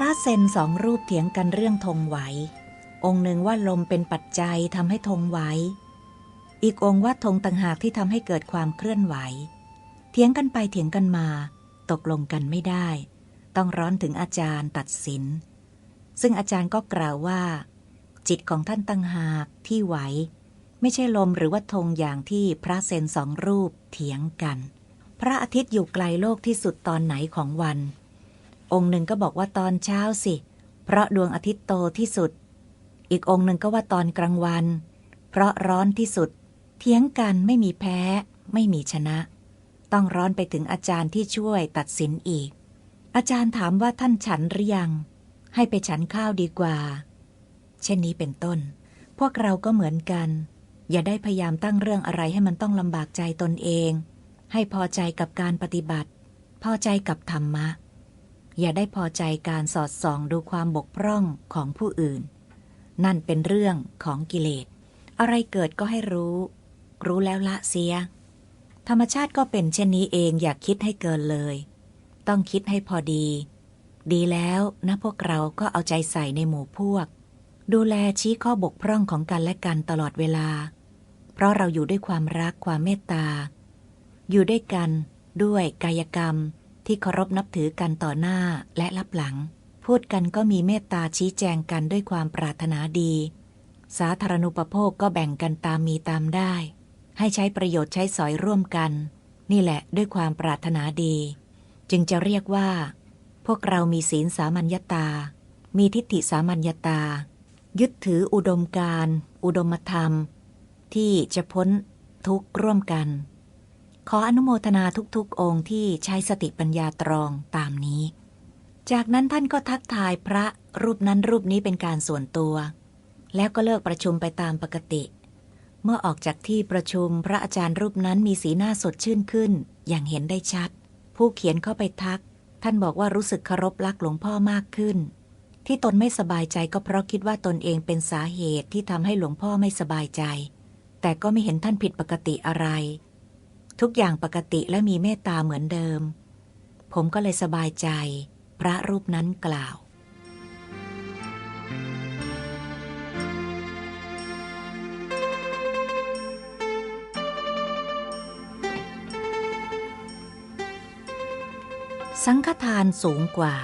ระเซนสองรูปเถียงกันเรื่องธงไหว องค์หนึ่งว่าลมเป็นปัจจัยทำให้ธงไหว อีกองค์ว่าธงต่างหากที่ทำให้เกิดความเคลื่อนไหว เถียงกันไปเถียงกันมา ตกลงกันไม่ได้ ต้องร้อนถึงอาจารย์ตัดสิน ซึ่งอาจารย์ก็กล่าวว่า จิตของท่านตั้งหากที่ไหว ไม่ใช่ลมหรือว่าธงอย่างที่พระเซนสองรูปเถียงกัน พระอาทิตย์อยู่ไกลโลกที่สุดตอนไหนของวัน องค์หนึ่งก็บอกว่าตอนเช้าสิ เพราะดวงอาทิตย์โตที่สุด อีกองค์หนึ่งก็ว่าตอนกลางวัน เพราะร้อนที่สุด เถียงกันไม่มีแพ้ ไม่มีชนะ ต้องร้อนไปถึงอาจารย์ที่ช่วยตัดสินอีก อาจารย์ถามว่าท่านฉันหรือยัง ให้ไปฉันข้าวดีกว่า เช่นนี้เป็นต้น พวกเราก็เหมือนกัน อย่าได้พยายามตั้งเรื่องอะไรให้มันต้องลำบากใจตนเอง ให้พอใจกับการปฏิบัติ พอใจกับธรรมะ อย่าได้พอใจการสอดส่องดูความบกพร่องของผู้อื่น นั่นเป็นเรื่องของกิเลส อะไรเกิดก็ให้รู้ รู้แล้วละเสีย ธรรมชาติก็เป็นเช่นนี้เองอย่าคิดให้เกินเลย ต้องคิดให้พอดี ดีแล้วนะพวกเราก็เอาใจใส่ในหมู่พวก ดูแลชี้ข้อบกพร่องของกันและกันตลอดเวลา เพราะเราอยู่ด้วยความรักความเมตตา อยู่ด้วยกันด้วยกายกรรม ที่เคารพนับถือกันต่อหน้าและรับหลัง พูดกันก็มีเมตตาชี้แจงกันด้วยความปรารถนาดี สาธารณูปโภคก็แบ่งกันตามมีตามได้ ให้ใช้ประโยชน์ใช้สอยร่วมกัน นี่แหละด้วยความปรารถนาดี จึงจะเรียกว่า พวกเรามีศีลสามัญญาตา มีทิฏฐิสามัญญาตา ยึดถืออุดมการ อุดมธรรม ที่จะพ้นทุกข์ร่วมกัน ขออนุโมทนาทุกๆ องค์ที่ใช้สติปัญญาตรองตามนี้ จากนั้นท่านก็ทักทายพระรูปนั้นรูปนี้เป็นการส่วนตัว แล้วก็เลิกประชุมไปตามปกติ เมื่อออกจากที่ประชุมพระอาจารย์รูปนั้นมีสีหน้าสดชื่นขึ้น อย่างเห็นได้ชัด ผู้เขียนเข้าไปทัก ท่านบอกว่ารู้สึกเคารพรักหลวงพ่อมากขึ้น ที่ตนไม่สบายใจก็เพราะคิดว่าตนเองเป็นสาเหตุที่ทำให้หลวงพ่อไม่สบายใจ แต่ก็ไม่เห็นท่านผิดปกติอะไร ทุกอย่างปกติและมีเมตตาเหมือนเดิม ผมก็เลยสบายใจ พระรูปนั้นกล่าว สังฆทานสูงกว่า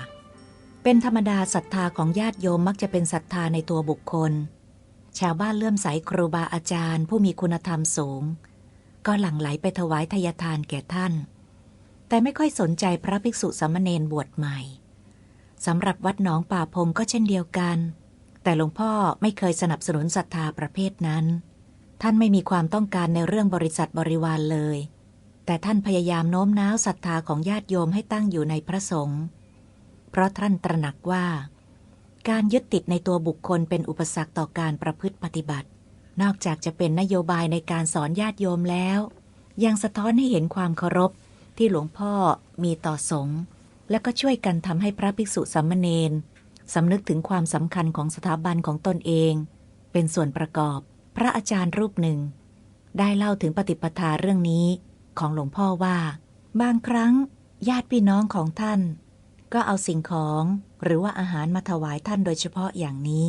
เป็นธรรมดาศรัทธาของญาติโยมมักจะเป็นศรัทธาในตัวบุคคล ชาวบ้านเลื่อมใสครูบาอาจารย์ ผู้มีคุณธรรมสูง ก็หลั่งไหลไปถวายทายทานแก่ท่าน แต่ไม่ค่อยสนใจพระภิกษุสามเณรบวชใหม่สำหรับวัดหนองป่าพงก็เช่นเดียวกัน แต่หลวงพ่อไม่เคยสนับสนุนศรัทธาประเภทนั้น ท่านไม่มีความต้องการในเรื่องบริษัทบริวารเลย แต่ท่านพยายามโน้มน้าวศรัทธาของญาติโยมให้ตั้งอยู่ในพระสงฆ์เพราะท่านตระหนักว่า การยึดติดในตัวบุคคลเป็นอุปสรรคต่อการประพฤติปฏิบัติ นอกจากจะเป็นนโยบายในการสอนญาติโยมแล้ว ยังสะท้อนให้เห็นความเคารพที่หลวงพ่อมีต่อสงฆ์และก็ช่วยกันทำให้พระภิกษุสามเณรสำนึกถึงความสำคัญของสถาบันของตนเอง เป็นส่วนประกอบ พระอาจารย์รูปหนึ่ง ได้เล่าถึงปฏิปทาเรื่องนี้ของหลวงพ่อว่า บางครั้ง ญาติพี่น้องของท่าน ก็เอาสิ่งของหรือว่าอาหารมาถวายท่านโดยเฉพาะอย่างนี้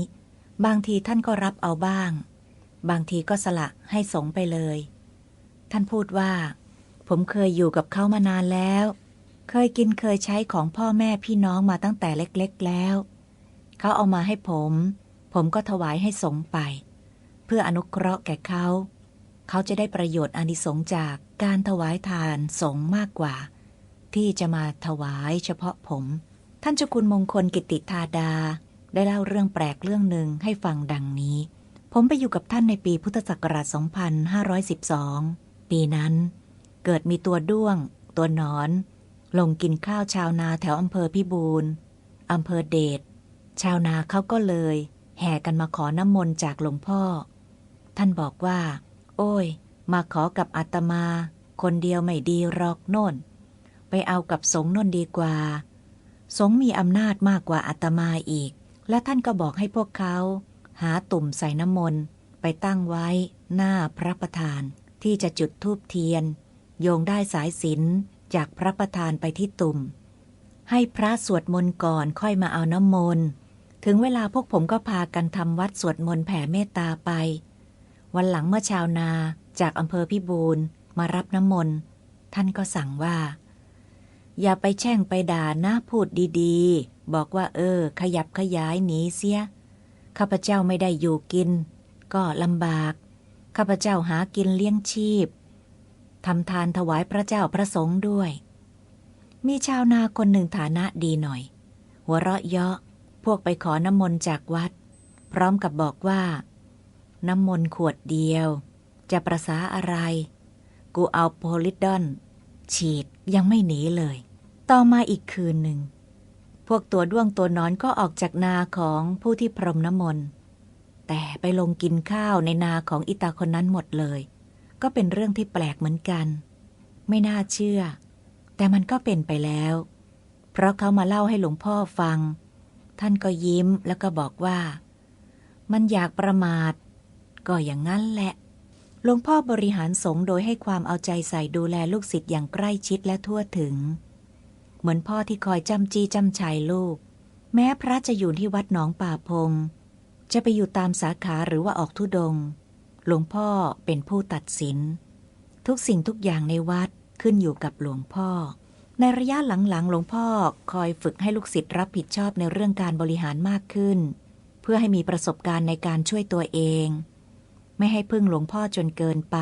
บางทีท่านก็รับเอาบ้าง บางทีก็สละให้สงไปเลย ท่านพูดว่า ผมเคยอยู่กับเขามานานแล้ว เคยกินเคยใช้ของพ่อแม่พี่น้องมาตั้งแต่เล็กๆแล้ว เขาเอามาให้ผม ผมก็ถวายให้สงไป เพื่ออนุเคราะห์แก่เขา เขาจะได้ประโยชน์อานิสงจากการถวายทานสงมากกว่า ที่จะมาถวายเฉพาะผม ท่านเจ้าคุณมงคลกิติธาดาได้เล่าเรื่องแปลกเรื่องหนึ่งให้ฟังดังนี้ ผมไปอยู่กับท่านในปีพุทธศักราช 2512 ปีนั้น เกิดมีตัวด้วง ตัวนอน ลงกินข้าวชาวนาแถวอำเภอพิบูลอำเภอเดช ชาวนาเขาก็เลย แห่กันมาขอน้ำมนต์จากหลวงพ่อ ท่านบอกว่า โอ้ย มาขอกับอาตมา คนเดียวไม่ดีหรอกโน่น ไปเอากับสงโน่นดีกว่า สงมีอำนาจมากกว่าอาตมาอีก และท่านก็บอกให้พวกเขา หาตุ่มใส่น้ำมนต์ไปตั้งไว้หน้าพระประธานที่จะจุดธูปเทียน โยงได้สายสินจากพระประธานไปที่ตุ่ม ให้พระสวดมนต์ก่อนค่อยมาเอาน้ำมนต์ถึงเวลาพวกผมก็พากันทำวัดสวดมนต์แผ่เมตตาไป วันหลังเมื่อชาวนาจากอำเภอพิบูลมารับน้ำมนต์ท่านก็สั่งว่า อย่าไปแช่งไปด่านะพูดดีๆ บอกว่าเออ ขยับขยายหนีเสีย ข้าพเจ้าไม่ได้อยู่กิน ก็ลำบาก ข้าพเจ้าหากินเลี้ยงชีพทำทานถวายพระเจ้าพระสงฆ์ด้วย มีชาวนาคนหนึ่งฐานะดีหน่อย หัวเราะเยาะพวกไปขอน้ำมนต์จากวัด พร้อมกับบอกว่า น้ำมนต์ขวดเดียว จะประสาอะไร กูเอาโพลิดอน ฉีดยังไม่หนีเลย ต่อมาอีกคืนหนึ่ง พวกตัวด้วงตัวนอนก็ออกจากนาของผู้ที่พรมน้ำมนต์แต่ไปลงกินข้าวในนาของอิตาคนนั้นหมดเลย ก็เป็นเรื่องที่แปลกเหมือนกัน ไม่น่าเชื่อ แต่มันก็เป็นไปแล้ว เพราะเขามาเล่าให้หลวงพ่อฟัง ท่านก็ยิ้มแล้วก็บอกว่า มันอยากประมาท ก็อย่างนั้นแหละหลวงพ่อบริหารสงฆ์โดยให้ความเอาใจใส่ดูแลลูกศิษย์อย่างใกล้ชิดและทั่วถึง เหมือนพ่อที่คอยจำจี้จำชัยลูก แม้พระจะอยู่ที่วัดหนองป่าพง จะไปอยู่ตามสาขาหรือว่าออกทุดง หลวงพ่อเป็นผู้ตัดสิน ทุกสิ่งทุกอย่างในวัดขึ้นอยู่กับหลวงพ่อ ในระยะหลังๆ หลวงพ่อคอยฝึกให้ลูกศิษย์รับผิดชอบในเรื่องการบริหารมากขึ้น เพื่อให้มีประสบการณ์ในการช่วยตัวเอง ไม่ให้พึ่งหลวงพ่อจนเกินไป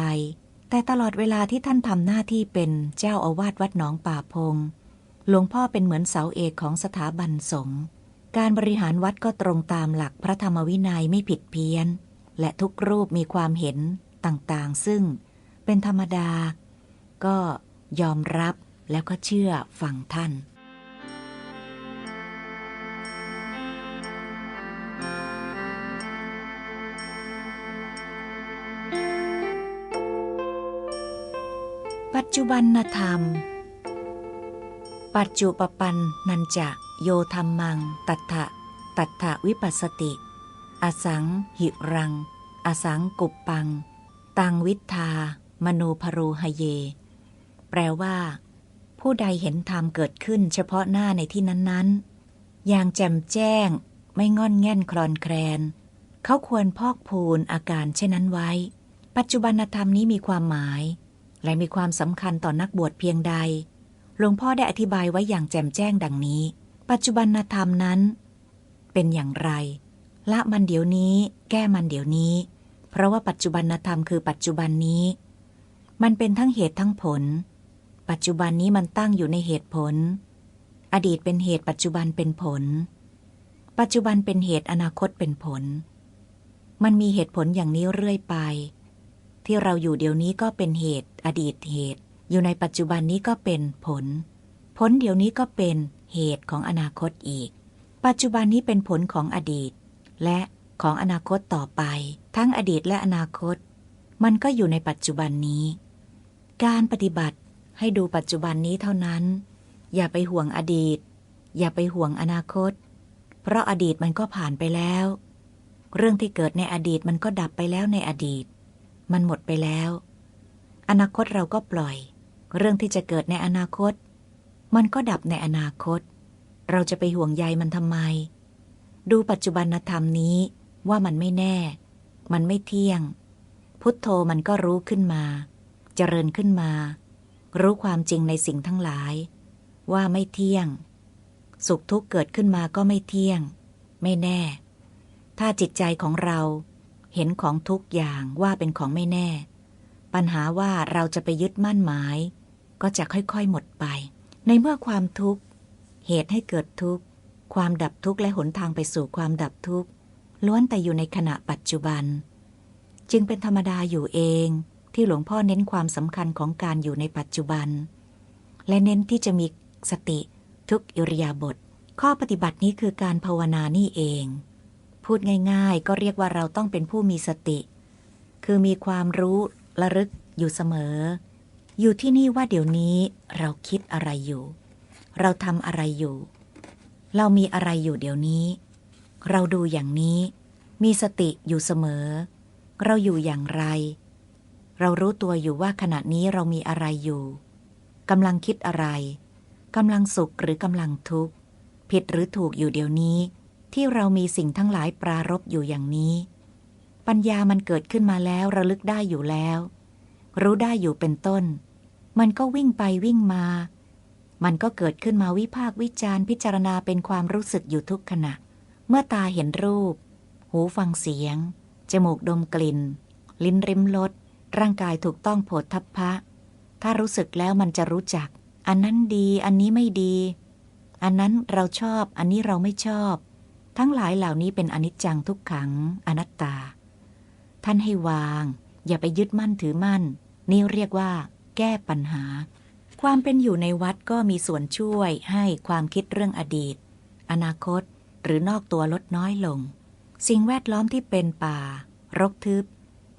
แต่ตลอดเวลาที่ท่านทำหน้าที่เป็นเจ้าอาวาสวัดหนองป่าพง หลวงพ่อเป็นเหมือนเสาเอกของสถาบันสงฆ์การบริหารวัดก็ตรงตามหลักพระธรรมวินัยไม่ผิดเพี้ยน และทุกรูปมีความเห็นต่างๆ ซึ่งเป็นธรรมดา ก็ยอมรับแล้วก็เชื่อฟังท่านปัจจุบันธรรม ปัจจุปปันนันจะโยธรรมัง ตัทธะตัทธะวิปัสสติ อสังหิรัง อสังกุปปัง ตังวิทามโนภรูหเย แปลว่า ผู้ใดเห็นธรรมเกิดขึ้นเฉพาะหน้าในที่นั้นๆ อย่างแจ่มแจ้งไม่งอนแง่นคลอนแคลน เขาควรพอกพูนอาการเช่นนั้นไว้ ปัจจุบันธรรมนี้มีความหมาย และมีความสำคัญต่อนักบวชเพียงใด หลวงพ่อได้อธิบายไว้อย่างแจ่มแจ้งดังนี้ ปัจจุบันธรรมนั้น เป็นอย่างไร ละมันเดี๋ยวนี้ แก้มันเดี๋ยวนี้ เพราะว่าปัจจุบันธรรมคือปัจจุบันนี้ มันเป็นทั้งเหตุทั้งผล ปัจจุบันนี้มันตั้งอยู่ในเหตุผล อดีตเป็นเหตุปัจจุบันเป็นผล ปัจจุบันเป็นเหตุอนาคตเป็นผล มันมีเหตุผลอย่างนี้เรื่อยไป ที่เราอยู่เดี๋ยวนี้ก็เป็นเหตุ อดีตเหตุ อยู่ในปัจจุบันนี้ก็เป็นผล ผลเดี๋ยวนี้ก็เป็นเหตุของอนาคตอีก ปัจจุบันนี้เป็นผลของอดีต และของอนาคตต่อไป ทั้งอดีตและอนาคต มันก็อยู่ในปัจจุบันนี้ การปฏิบัติให้ดูปัจจุบันนี้เท่านั้น อย่าไปห่วงอดีต อย่าไปห่วงอนาคต เพราะอดีตมันก็ผ่านไปแล้ว เรื่องที่เกิดในอดีตมันก็ดับไปแล้วในอดีต มันหมดไปแล้ว อนาคตเราก็ปล่อย เรื่องที่จะเกิดในอนาคต มันก็ดับในอนาคต เราจะไปห่วงใยมันทำไม ดูปัจจุบันธรรมนี้ว่ามันไม่แน่ มันไม่เที่ยง พุทโธมันก็รู้ขึ้นมา เจริญขึ้นมา รู้ความจริงในสิ่งทั้งหลาย ว่าไม่เที่ยง สุขทุกข์เกิดขึ้นมาก็ไม่เที่ยง ไม่แน่ ถ้าจิตใจของเราเห็นของทุกอย่างว่าเป็นของไม่แน่ ปัญหาว่าเราจะไปยึดมั่นหมาย ก็จะค่อยๆหมดไป ในเมื่อความทุกข์ เหตุให้เกิดทุกข์ ความดับทุกข์และหนทางไปสู่ความดับทุกข์ล้วนแต่อยู่ในขณะปัจจุบัน จึงเป็นธรรมดาอยู่เองที่หลวงพ่อเน้นความสำคัญของการอยู่ในปัจจุบัน และเน้นที่จะมีสติทุกอิริยาบถข้อปฏิบัตินี้คือการภาวนานี่เอง พูดง่ายๆ ก็เรียกว่าเราต้องเป็นผู้มีสติ คือมีความรู้ระลึกอยู่เสมอ อยู่ที่นี่ว่าเดี๋ยวนี้เราคิดอะไรอยู่ เราทำอะไรอยู่ เรามีอะไรอยู่เดี๋ยวนี้ เราดูอย่างนี้ มีสติอยู่เสมอ เราอยู่อย่างไร เรารู้ตัวอยู่ว่าขณะนี้เรามีอะไรอยู่กำลังคิดอะไรกำลังสุขหรือกำลังทุกข์ ผิดหรือถูกอยู่เดี๋ยวนี้ ที่เรามีสิ่งทั้งหลายปรารบอยู่อย่างนี้ ปัญญามันเกิดขึ้นมาแล้วระลึกได้อยู่แล้ว รู้ได้อยู่เป็นต้น มันก็วิ่งไปวิ่งมา มันก็เกิดขึ้นมาวิพากวิจารณ์พิจารณาเป็นความรู้สึกอยู่ทุกขณะ เมื่อตาเห็นรูป หูฟังเสียง จมูกดมกลิ่น ลิ้นริมรสร่างกายถูกต้องโผฏฐัพพะ ถ้ารู้สึกแล้วมันจะรู้จัก อันนั้นดีอันนี้ไม่ดี อันนั้นเราชอบ อันนี้เราไม่ชอบ ทั้งหลายเหล่านี้เป็นอนิจจังทุกขัง อนัตตา ท่านให้วาง อย่าไปยึดมั่นถือมั่น นี่เรียกว่า แก้ปัญหา ความเป็นอยู่ในวัดก็มีส่วนช่วยให้ความคิดเรื่องอดีต อนาคต หรือนอกตัวลดน้อยลง สิ่งแวดล้อมที่เป็นป่า รกทึบ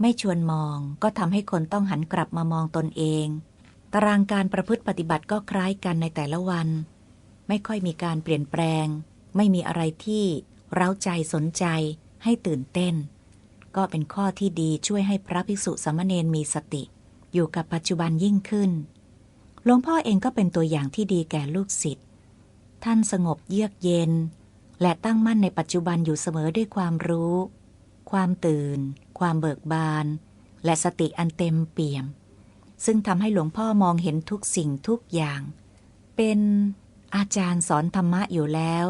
ไม่ชวนมองก็ทำให้คนต้องหันกลับมามองตนเอง ตารางการประพฤติปฏิบัติก็คล้ายกันในแต่ละวัน ไม่ค่อยมีการเปลี่ยนแปลง ไม่มีอะไรที่เร้าใจสนใจให้ตื่นเต้น ก็เป็นข้อที่ดีช่วยให้พระภิกษุสามเณรมีสติ อยู่กับปัจจุบันยิ่งขึ้น หลวงพ่อเองก็เป็นตัวอย่างที่ดีแก่ลูกศิษย์ ท่านสงบเยือกเย็น และตั้งมั่นในปัจจุบันอยู่เสมอด้วยความรู้ ความตื่น ความเบิกบาน และสติอันเต็มเปี่ยม ซึ่งทำให้หลวงพ่อมองเห็นทุกสิ่งทุกอย่าง เป็นอาจารย์สอนธรรมะอยู่แล้ว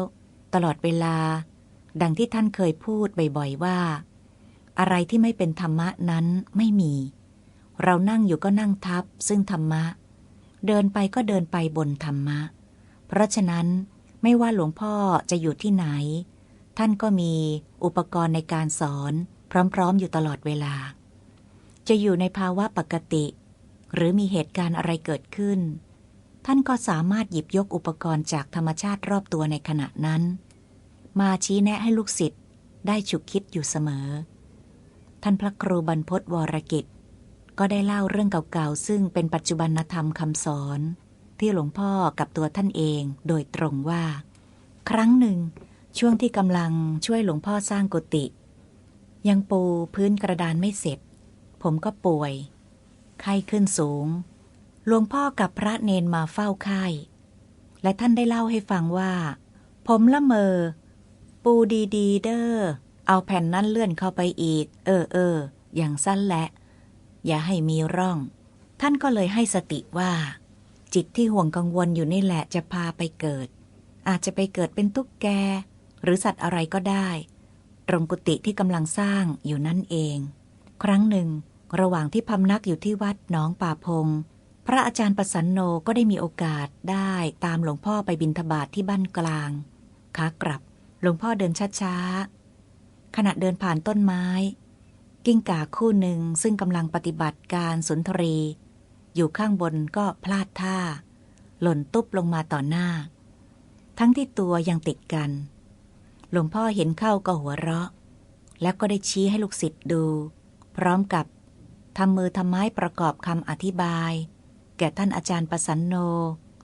ตลอดเวลา ดังที่ท่านเคยพูดบ่อยๆว่า อะไรที่ไม่เป็นธรรมะนั้นไม่มี เรานั่งอยู่ก็นั่งทับ ซึ่งธรรมะ เดินไปก็เดินไปบนธรรมะ เพราะฉะนั้นไม่ว่าหลวงพ่อจะอยู่ที่ไหน ท่านก็มีอุปกรณ์ในการสอนพร้อมๆ อยู่ตลอดเวลา จะอยู่ในภาวะปกติ หรือมีเหตุการณ์อะไรเกิดขึ้น ท่านก็สามารถหยิบยกอุปกรณ์จากธรรมชาติรอบตัวในขณะนั้น มาชี้แนะให้ลูกศิษย์ได้ฉุกคิดอยู่เสมอ ท่านพระครูบรรพศวรกิจ ก็ได้เล่าเรื่องเก่าๆ ซึ่งเป็นปัจจุบันธรรมคำสอน ที่หลวงพ่อกับตัวท่านเองโดยตรงว่า ครั้งหนึ่ง ช่วงที่กำลังช่วยหลวงพ่อสร้างกุฏิยังปูพื้นกระดานไม่เสร็จ ผมก็ป่วย ไข้ขึ้นสูง หลวงพ่อกับพระเนนมาเฝ้าไข้ และท่านได้เล่าให้ฟังว่า ผมละเมอ ปูดีๆเดอ้อ เอาแผ่นนั้นเลื่อนเข้าไปอีก เออเออ อย่างสั้นแหละ อย่าให้มีร่อง ท่านก็เลยให้สติว่า จิตที่ห่วงกังวลอยู่นี่แหละจะพาไปเกิด อาจจะไปเกิดเป็นตุ๊กแก หรือสัตว์อะไรก็ได้ ตรงกุฏิที่กำลังสร้างอยู่นั่นเอง ครั้งหนึ่ง ระหว่างที่พำนักอยู่ที่วัดหนองป่าพง พระอาจารย์ประสันโนก็ได้มีโอกาสได้ตามหลวงพ่อไปบิณฑบาตทที่บ้านกลางขากลับหลวงพ่อเดินช้าๆ ขณะเดินผ่านต้นไม้ กิ้งก่าคู่หนึ่งซึ่งกำลังปฏิบัติการสุนทรี อยู่ข้างบนก็พลาดท่า หล่นตุ๊บลงมาต่อหน้า ทั้งที่ตัวยังติดกัน หลวงพ่อเห็นเข้าก็หัวเราะ แล้วก็ได้ชี้ให้ลูกศิษย์ดู พร้อมกับทำมือทำไม้ประกอบคำอธิบาย แก่ท่านอาจารย์ประสันโน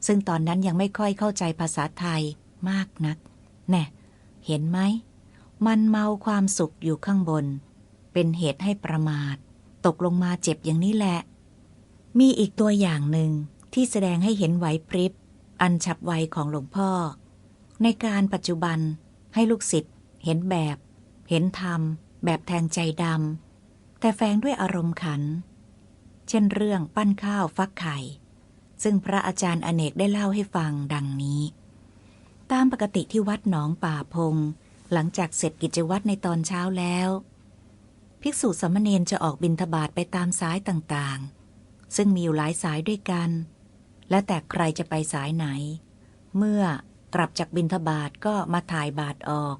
ซึ่งตอนนั้นยังไม่ค่อยเข้าใจภาษาไทยมากนัก แน่ เห็นไหม มันเมาความสุขอยู่ข้างบน เป็นเหตุให้ประมาท ตกลงมาเจ็บอย่างนี้แหละ มีอีกตัวอย่างหนึ่งที่แสดงให้เห็นไหวพริบ อันฉับไวของหลวงพ่อ ในการปัจจุบันให้ลูกศิษย์เห็นแบบ เห็นธรรม แบบแทงใจดำแต่แฝงด้วยอารมณ์ขัน เช่นเรื่องปั้นข้าวฟักไข่ ซึ่งพระอาจารย์อเนกได้เล่าให้ฟังดังนี้ ตามปกติที่วัดหนองป่าพง หลังจากเสร็จกิจวัตรในตอนเช้าแล้ว ภิกษุสมเณรจะออกบินทบาทไปตามสายต่างๆ ซึ่งมีอยู่หลายสายด้วยกัน และแต่ใครจะไปสายไหน เมื่อกลับจากบินทบาทก็มาถ่ายบาทออก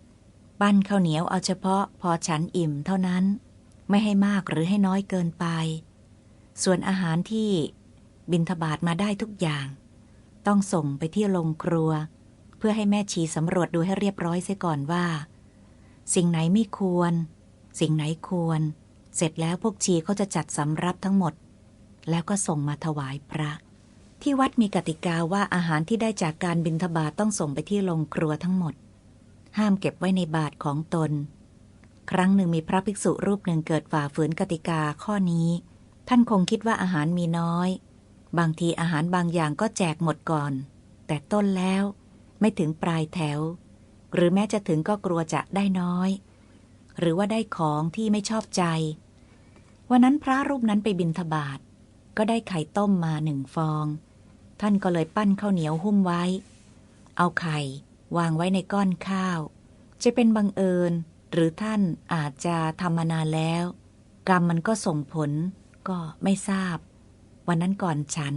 ปั้นข้าวเหนียวเอาเฉพาะพอฉันอิ่มเท่านั้น ไม่ให้มากหรือให้น้อยเกินไป ส่วนอาหารที่บินทบาทมาได้ทุกอย่าง ต้องส่งไปที่โรงครัว เพื่อให้แม่ชีสำรวจดูให้เรียบร้อยเสียก่อนว่า สิ่งไหนไม่ควร สิ่งไหนควร เสร็จแล้วพวกชีเขาจะจัดสำรับทั้งหมด แล้วก็ส่งมาถวายพระ ที่วัดมีกติกาว่าอาหารที่ได้จากการบินทบาทต้องส่งไปที่โรงครัวทั้งหมด ห้ามเก็บไว้ในบาทของตน ครั้งหนึ่งมีพระภิกษุรูปหนึ่งเกิดฝ่าฝืนกติกาข้อนี้ ท่านคงคิดว่าอาหารมีน้อย บางทีอาหารบางอย่างก็แจกหมดก่อน แต่ต้นแล้ว ไม่ถึงปลายแถว หรือแม้จะถึงก็กลัวจะได้น้อย หรือว่าได้ของที่ไม่ชอบใจ วันนั้นพระรูปนั้นไปบินทบาทก็ได้ไข่ต้มมาหนึ่งฟอง ท่านก็เลยปั้นข้าวเหนียวหุ้มไว้ เอาไข่วางไว้ในก้อนข้าว จะเป็นบังเอิญ หรือท่านอาจจะทำมานานแล้ว กรรมมันก็ส่งผลก็ไม่ทราบ วันนั้นก่อนฉัน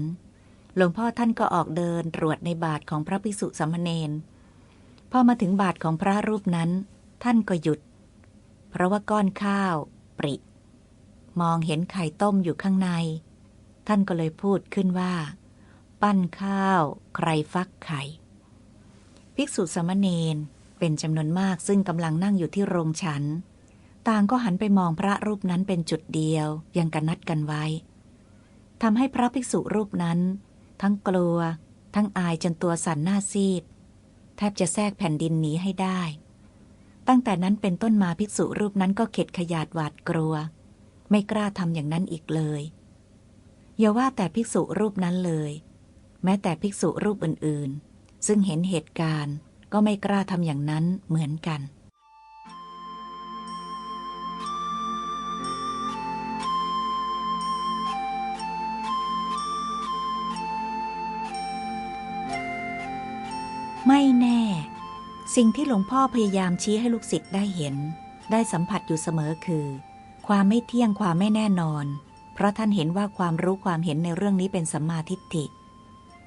หลวงพ่อท่านก็ออกเดินตรวจในบาทของพระภิกษุสามเณรพอมาถึงบาทของพระรูปนั้น ท่านก็หยุด เพราะว่าก้อนข้าว ปริ มองเห็นไข่ต้มอยู่ข้างใน ท่านก็เลยพูดขึ้นว่า ปั้นข้าว ใครฟักไข่ภิกษุสามเณรเป็นจำนวนมากซึ่งกำลังนั่งอยู่ที่โรงฉัน ต่างก็หันไปมองพระรูปนั้นเป็นจุดเดียวยังกันนัดกันไว้ทำให้พระภิกษุรูปนั้น ทั้งกลัว ทั้งอายจนตัวสั่นหน้าซีด แทบจะแทรกแผ่นดินหนีให้ได้ ตั้งแต่นั้นเป็นต้นมาภิกษุรูปนั้นก็เข็ดขยาดหวาดกลัว ไม่กล้าทำอย่างนั้นอีกเลย อย่าว่าแต่ภิกษุรูปนั้นเลย แม้แต่ภิกษุรูปอื่นๆ ซึ่งเห็นเหตุการณ์ก็ไม่กล้าทำอย่างนั้นเหมือนกัน สิ่งที่หลวงพ่อพยายามชี้ให้ลูกศิษย์ได้เห็น ได้สัมผัสอยู่เสมอคือ ความไม่เที่ยงความไม่แน่นอน เพราะท่านเห็นว่าความรู้ความเห็นในเรื่องนี้เป็นสัมมาทิฏฐิ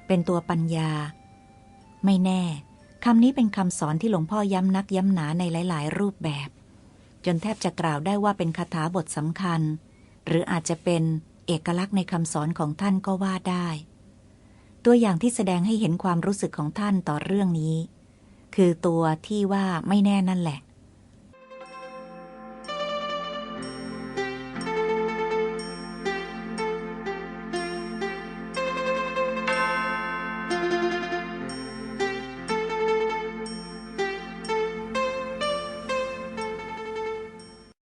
เป็นตัวปัญญา ไม่แน่คำนี้เป็นคำสอนที่หลวงพ่อย้ำนักย้ำหนาในหลาย ๆ รูปแบบ จนแทบจะกล่าวได้ว่าเป็นคาถาบทสำคัญ หรืออาจจะเป็นเอกลักษณ์ในคำสอนของท่านก็ว่าได้ ตัวอย่างที่แสดงให้เห็นความรู้สึกของท่านต่อเรื่องนี้ คือตัวที่ว่าไม่แน่นั่นแหละ